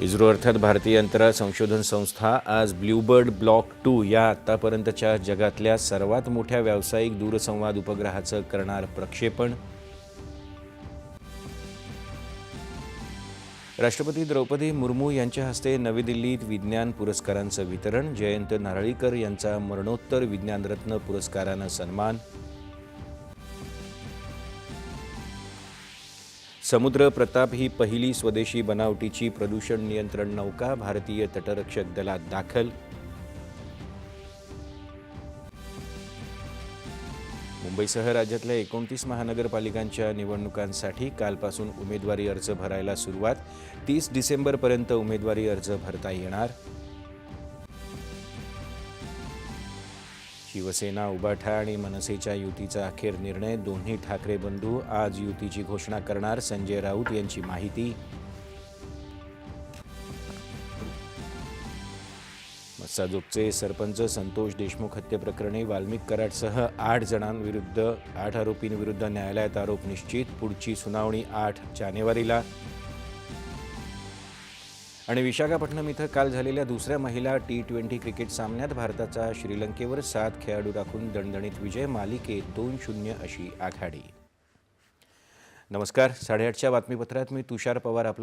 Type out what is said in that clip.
इस्रो अर्थात भारतीय अंतराळ संशोधन संस्था आज ब्ल्यूबर्ड ब्लॉक टू या आत्तापर्यंतच्या जगातल्या सर्वात मोठ्या व्यावसायिक दूरसंवाद उपग्रहाचं करणार प्रक्षेपण. राष्ट्रपती द्रौपदी मुर्मू यांच्या हस्ते नवी दिल्लीत विज्ञान पुरस्कारांचं वितरण जयंत नारळीकर यांचा मरणोत्तर विज्ञानरत्न पुरस्कारानं सन्मान. समुद्र प्रताप ही पहिली स्वदेशी बनावटीची प्रदूषण नियंत्रण नौका भारतीय तटरक्षक दलात दाखल. मुंबईसह राज्यातल्या एकोणतीस महानगरपालिकांच्या निवडणुकांसाठी कालपासून उमेदवारी अर्ज भरायला सुरुवात. तीस डिसेंबरपर्यंत उमेदवारी अर्ज भरता येणार. शिवसेना उबाठा आणि मनसेच्या युतीचा अखेर निर्णय दोन्ही ठाकरे बंधू आज युतीची घोषणा करणार संजय राऊत यांची माहिती. मस्साजोगचे सरपंच संतोष देशमुख हत्येप्रकरणी वाल्मिक कराडसह आठ जणांविरुद्ध आठ आरोपींविरुद्ध न्यायालयात आरोप निश्चित पुढची सुनावणी आठ जानेवारीला. आणि विशाखापट्टणम इथं काल झालेल्या दुसऱ्या महिला टी ट्वेंटी क्रिकेट सामन्यात भारताचा श्रीलंकेवर सात खेळाडू राखून दणदणीत विजय मालिकेत दोन शून्य अशी आघाडी. नमस्कार साडेआठच्या बातमीपत्रात मी तुषार पवार आपलं